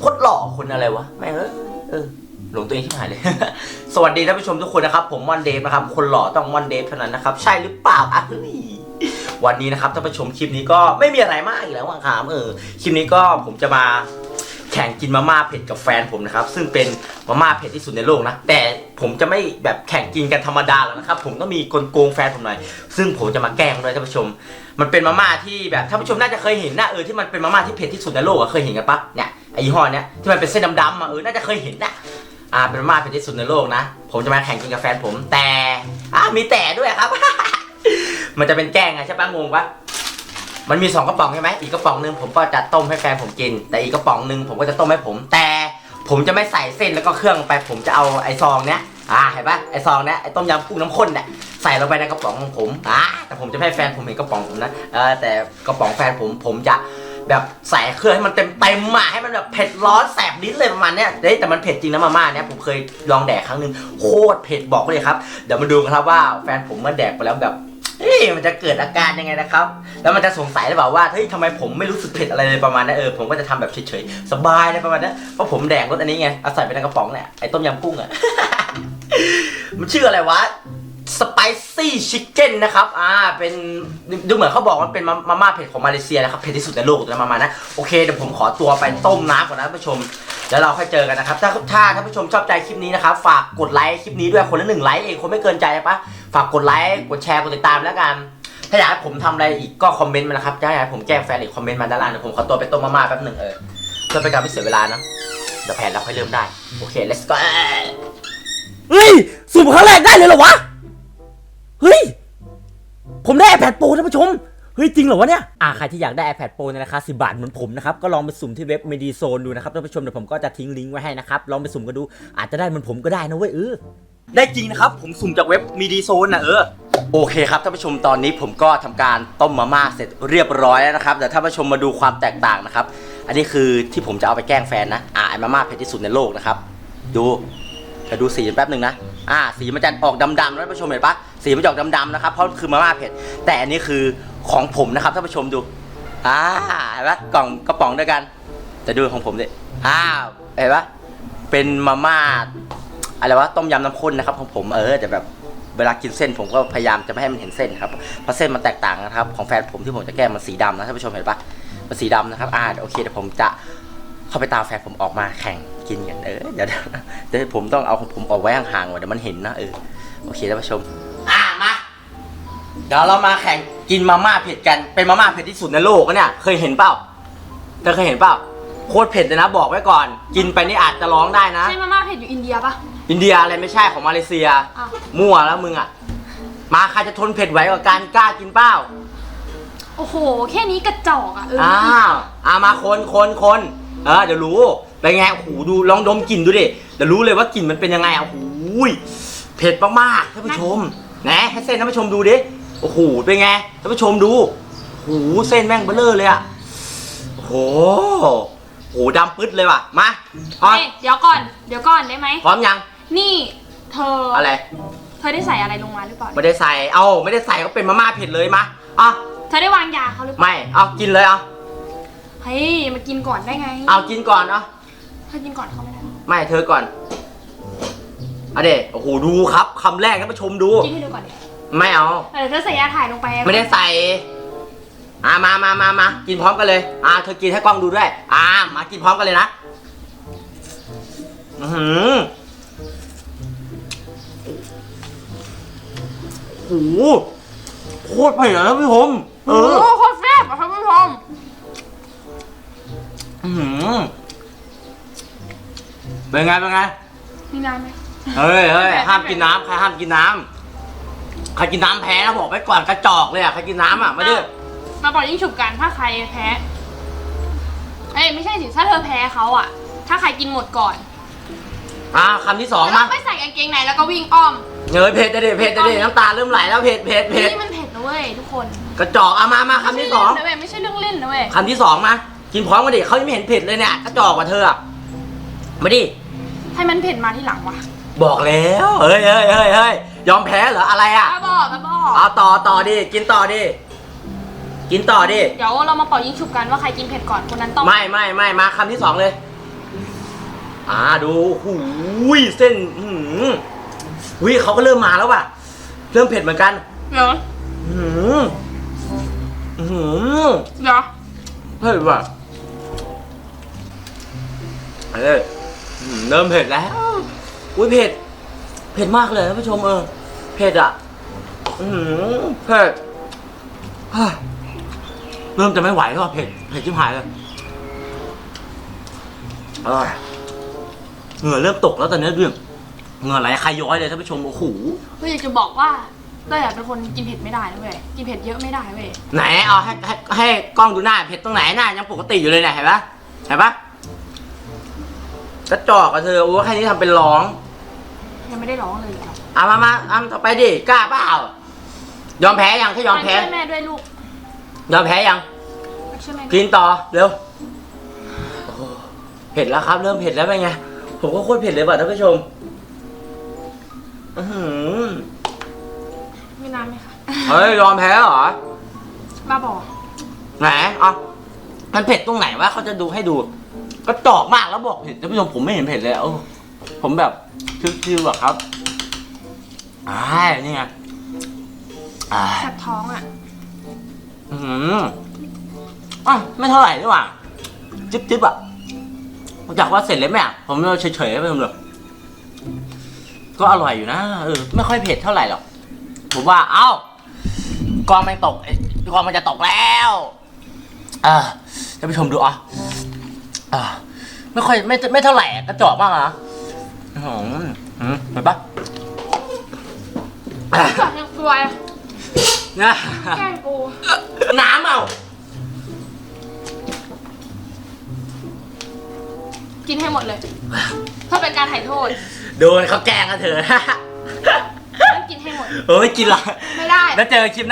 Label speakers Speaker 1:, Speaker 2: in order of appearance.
Speaker 1: โคตรหล่อคนอะไรวะแม่งเออเออหลงตัวเองที่หายเลย สวัสดีท่านผู้ชมทุกคนนะครับ ผมมอนเดฟนะครับ คนหล่อต้องมอนเดฟเท่านั้นนะครับ ใช่หรือเปล่าอะเฮ้วันนี้นะครับท่านผู้ชมคลิปนี้ก็ไม่มีอะไรมากอีกแล้วครับ เออ คลิปนี้ก็ผมจะมาแข่งกินมาม่าเผ็ดกับแฟนผมนะครับ ซึ่งเป็นมาม่าเผ็ดที่สุดในโลกนะ แต่ผมจะไม่แบบแข่งกินกันธรรมดาแล้วนะครับ ผมต้องมีกลโกงแฟนผมหน่อย ซึ่งผมจะมาแกล้งด้วยท่านผู้ชม มันเป็นมาม่าที่แบบท่านผู้ชมน่าจะเคยเห็นนะเออที่มันเป็นมาม่าที่เผ็ดที่สุดในโลกอะเคยเห็นกันปะเนี่ย ไอยี่ห้อเนี้ยที่มันเป็นเส้นดำๆอะเออน่าจะเคยเห็นนะอ่าเป็นมาเผ็ดที่สุดในโลกนะ ผมจะมาแข่งกินกับแฟนผมแต่อ่ามีแต่ด้วยครับ มันจะเป็นแกล้งไงใช่ปะงงปะมันมีสองกระป๋องใช่ไหมอีกกระป๋องหนึ่งผมก็จะต้มให้แฟนผมกิน แต่อีกกระป๋องหนึ่งผมก็จะต้มให้ผม แต่ผมจะไม่ใส่เส้นแล้วก็เครื่องไป ผมจะเอาไอซองเนี้ยอ่าเห็นปะไอซองเนี้ยไอต้มยำกุ้งน้ำข้นเนี่ยใส่ลงไปในกระป๋องของผมอ่าแต่ผมจะให้แฟนผมเห็นกระป๋องผมนะเออแต่กระป๋องแฟนผมผมจะ แบบใส่เครื่องให้มันเต็มเต็มๆมาให้มันแบบเผ็ดร้อนแสบลิ้นเลยประมาณเนี้ยเฮ้ยแต่มันเผ็ดจริงนะมาม่าเนี้ยผมเคยลองแดกครั้งหนึ่งโคตรเผ็ดบอกเลยครับเดี๋ยวมาดูกันครับว่าแฟนผมเมื่อแดกไปแล้วแบบเฮ้ยมันจะเกิดอาการยังไงนะครับ แล้วมันจะสงสัยหรือเปล่าว่าเฮ้ยทำไมผมไม่รู้สึกเผ็ดอะไรเลยประมาณนั้นเออผมก็จะทำแบบเฉยๆสบายเลยประมาณนั้นเพราะผมแดกรสอันนี้ไงเอาใส่ไปในกระป๋องเนี่ยไอ้ต้มยำกุ้งอะมันชื่ออะไรวะ สไปซี่ชิคเก้นนะครับ อ่า เป็นดูเหมือนเขาบอกว่าเป็นมาม่าเผ็ดของมาเลเซียนะครับ เผ็ดที่สุดในโลกนะมามานะ โอเค เดี๋ยวผมขอตัวไปต้มน้ำก่อนนะท่านผู้ชม แล้วเราค่อยเจอกันนะครับ ถ้าถ้าท่านผู้ชมชอบใจคลิปนี้นะครับ ฝากกดไลค์คลิปนี้ด้วย คนละหนึ่งไลค์เองคงไม่เกินใจปะฝากกดไลค์ กดแชร์ กดติดตามแล้วกัน ถ้าอยากให้ผมทำอะไรอีกก็คอมเมนต์มานะครับถ้าอยากให้ผมแกล้งแฟนอีกคอมเมนต์มาด้านล่างเดี๋ยวผมขอตัวไปต้มมาม่าแป๊บหนึ่งเออ เพื่อเป็นการไม่เสียเวลานะ เดี๋ยวแผนเราค่อยเริ่มได้ โอเค let's go
Speaker 2: เฮ้ยสุ่มครั้งแรกได้เลยเหรอวะ เฮ้ย ผมได้ iPad Pro ท่านผู้ชม เฮ้ย จริงเหรอวะเนี่ย อ่าใครที่อยากได้ iPad Pro ในราคา 10 บาทเหมือนผมนะครับ ก็ลองไปสุ่มที่เว็บ Medizone ดูนะครับท่านผู้ชมเดี๋ยวผมก็จะทิ้งลิงก์ไว้ให้นะครับ ลองไปสุ่มกันดู อาจจะได้เหมือนผมก็ได้นะเว้ยเออ
Speaker 1: ได้จริงนะครับ ผมสุ่มจากเว็บมีดีโซนนะเออ โอเคครับท่านผู้ชมตอนนี้ผมก็ทำการต้มมาม่าเสร็จเรียบร้อยแล้วนะครับเดี๋ยวท่านผู้ชมมาดูความแตกต่างนะครับ อันนี้คือที่ผมจะเอาไปแกล้งแฟนนะอ่าไอ้มาม่าเผ็ดที่สุดในโลกนะครับ ดูจะดูสีแป๊บหนึ่งนะ อ่าสีมันจะออกดำๆนะท่านผู้ชมเห็นปะสีมันจะออกดำๆนะครับเพราะคือมาม่าเผ็ดแต่อันนี้คือของผมนะครับท่านผู้ชมดูอ่าเห็นปะกล่องกระป๋องด้วยกันแต่ดูของผมดิอ้าวเห็นปะเป็นมาม่าอะไรวะต้มยำน้ำข้นนะครับของผมเออแต่แบบเวลากินเส้นผมก็พยายามจะไม่ให้มันเห็นเส้นครับเพราะเส้นมันแตกต่างนะครับ ของแฟนผมที่ผมจะแก้มันสีดำนะท่านผู้ชมเห็นปะมันสีดำนะครับอ่าโอเคเดี๋ยวผมจะเข้าไปตามแฟนผมออกมาแข่ง กินกันเออเดี๋ยวเดี๋ยวผมต้องเอาของผมออกไว้ห่างๆไว้เดี๋ยวมันเห็นนะเออโอเคท่านผู้ชม อ่ามาเดี๋ยวเรามาแข่งกินมาม่าเผ็ดกันเป็นมาม่าเผ็ดที่สุดในโลกนะเนี่ยเคยเห็นเปล่าเธอเคยเห็นเปล่าโคตรเผ็ดเลยนะบอกไว้ก่อน กินไปนี่อาจจะร้องได้นะ
Speaker 3: ใช่มาม่าเผ็ดอยู่อินเดียปะ
Speaker 1: อินเดียอะไรไม่ใช่ของมาเลเซีย
Speaker 3: อ้าว
Speaker 1: มั่วแล้วมึงอะ มาใครจะทนเผ็ดไหวกว่าการกล้ากินเปล่า
Speaker 3: โอ้โห แค่นี้กระจอกอะเออ
Speaker 1: อ้าวอามาคนคนคน เออเดี๋ยวรู้เป็นไงโอ้โหดูลองดมกลิ่นดูดิเดี๋ยวรู้เลยว่ากลิ่นมันเป็นยังไงอะโอ้โหเผ็ดมากๆท่านผู้ชมนะให้เส้นท่านผู้ชมดูดิโอ้โหเป็นไงท่านผู้ชมดูโอ้โหเส้นแม่งเบลเลอร์เลยอะโอ้โหโอ้โหดำปึ๊ดเลยว่ะมาพร้อม
Speaker 3: เอ้ยเดี๋ยวก่อน เดี๋ยวก่อนได้ไหม
Speaker 1: พร้อมยัง
Speaker 3: นี่เธออ
Speaker 1: อะไร
Speaker 3: เธอได้ใส่อะไรลงมาหรือเปล่า
Speaker 1: ไม่ได้ใส่เอาไม่ได้ใส่ก็เป็นมาม่าเผ็ดเลยมาอะ
Speaker 3: เธอได้วางยาเขาหรือเปล่า
Speaker 1: ไม่เอากินเลยเอา
Speaker 3: เฮ้ยมากินก่อนได้ไง
Speaker 1: เอากินก่อนเอา
Speaker 3: เธอกินก่อนเขาไม่ได้
Speaker 1: ไม่เธอก่อนเอาเด็โอ้โหดูครับคำแรกท่านผู้ชมดู
Speaker 3: กินให้ดูก่อนดิ
Speaker 1: ไม่เอา
Speaker 3: เดี๋ยวเธอใส่ยาถ่ายลงไป
Speaker 1: ไม่ได้ใส่อ่ามามามามากินพร้อมกันเลยอ่าเธอกินให้กล้องดูด้วยอ่ามากินพร้อมกันเลยนะอือหือโอ้โหโคตรเผ็ดเลยนะพี่ผมเอ
Speaker 3: โอ้
Speaker 1: อื
Speaker 3: อ
Speaker 1: หือเป็นไงเป็นไง
Speaker 3: มีน้ำไหม
Speaker 1: เฮ้ยเฮ้ยห้ามกินน้ำใครห้ามกินน้ำใครกินน้ำแพ้นะบอกไว้ก่อนกระจอกเลยอะใครกินน้ำอะไม่ได้
Speaker 3: มาบอกยิ่งฉุบกันถ้าใครแพ้เอ้ยไม่ใช่สิถ้าเธอแพ้เขาอะ ถ้าใครกินหมดก่อน
Speaker 1: อ่าคำที่สอง
Speaker 3: แล้ว
Speaker 1: มา
Speaker 3: ไม่ใส่กางเกงในแล้วก็วิ่งอ้อม
Speaker 1: เฮ้ยเผ็ดจะดิเผ็ดจะดิน้ำตาเริ่มไหลแล้วเผ็ดเผ็ดเผ็ด
Speaker 3: นี่มันเผ็ดนะเว้ยทุกคน
Speaker 1: กระจอกอะมามาคำที่สอง
Speaker 3: ไม่ใช่เล่นนะเว้ยไม่ใช่เรื่องเล่นนะเว้ย
Speaker 1: คำที่สองมา กินพร้อมกันดิเขายังไม่เห็นเผ็ดเลยเนี่ยกระจอกกว่าเธออะมาดิ
Speaker 3: ให้มันเผ็ดมาที่หลังวะ
Speaker 1: บอกแล้วเฮ้ยเฮ้ยเฮ้ยเฮ้ยยอมแพ้เหรออะไรอะ
Speaker 3: บ้าบอกบ้าบอก
Speaker 1: เอาต่อต่อดิกินต่อดิกินต่อดิ
Speaker 3: เดี๋ยวเรามาเป่ายิงฉุบกันว่าใครกินเผ็ดก่อนคนนั้นต้อง
Speaker 1: ไม่ไม่ไม่มาคำที่สองเลย อ่าดูหูยเส้นอื้อหือหุยเขาก็เริ่มมาแล้วว่ะ เริ่มเผ็ดเหมือนกัน
Speaker 3: เดี๋ยว
Speaker 1: อื้อหืออื้อหือ
Speaker 3: เดี๋ยว
Speaker 1: เฮ้ยว่ะเอ้ยเริ่มเผ็ดแล้ว อุ้ยเผ็ด เผ็ดมากเลยท่านผู้ชมเออ เผ็ดอะ อือหือเผ็ดฮ่าเริ่มจะไม่ไหวแล้วอะเผ็ด เผ็ดชิบหายเลยอร่อยเหงื่อเริ่มตกแล้วตอนนี้เรื่องเหงื่อไหลใครย้อยเลยท่านผู้ชมโอ้โห
Speaker 3: เฮ้ยอยากจะบอกว่า เต้ยอะเป็นคนกินเผ็ดไม่ได้นะเว้ยกินเผ็ดเยอะไม่ได้เว้ย
Speaker 1: ไหนเอาให้ให้ให้กล้องดูหน้าเผ็ดตรงไหนหน้ายังปกติอยู่เลยเนี่ยเห็นปะเห็นปะกระจอกอะเธอโอ้แค่นี้ทำเป็นร้อง
Speaker 3: ยังไม่ได้ร้องเลยครับ
Speaker 1: เอามามาเอาต่อไปดิกล้าเปล่ายอมแพ้ยังถ้ายอมแพ้
Speaker 3: ช่วยแม่ด้วยลูก
Speaker 1: ยอมแพ้ยัง
Speaker 3: ช่วยแม่ด้วย
Speaker 1: กินต่อเร็วโอ้โหเผ็ดแล้วครับ เริ่มเผ็ดแล้วเป็นไง ผมก็โคตรเผ็ดเลยว่ะท่านผู้ชม อื้อหือ
Speaker 3: ไม่นานไหมคะ
Speaker 1: เฮ้ยยอมแพ้เหรอ
Speaker 3: บ้าบอก
Speaker 1: ไหนอะมันเผ็ดตรงไหนวะเขาจะดูให้ดู ก็จอกมากแล้วบอกเผ็ดท่านผู้ชมผมไม่เห็นเผ็ดเลยเออผมแบบชิวๆอะครับอ่านี่ไงอ่า
Speaker 3: แสบท้องอะ
Speaker 1: อืมอะไม่เท่าไหร่นี่หว่าจิ๊บจิ๊บอะอยากว่าเสร็จเลยไหมอะผมเฉยๆไปเลยก็อร่อยอยู่นะเออไม่ค่อยเผ็ดเท่าไหร่หรอก ผมว่า เอ้ากองมันตกเอ้ยกองมันจะตกแล้วอ่าท่านผู้ชมดูอะอ่าไม่ค่อยไม่ไม่เท่าไหร่อะกระจอกมากนะอืมอืมเห็นปะอะ
Speaker 3: ก่อนยังกลัว
Speaker 1: นะ
Speaker 3: แกล้งกู
Speaker 1: น้ำเอา
Speaker 3: กินให้หมดเลย เพื่อเป็นการถ่ายโทษ
Speaker 1: โดนเขาแกล้งกันเถอะ
Speaker 3: ต้องกินให้หมด
Speaker 1: โอ้ยกินละ
Speaker 3: ไม่ได้
Speaker 1: แล้วเจอคลิปหน้า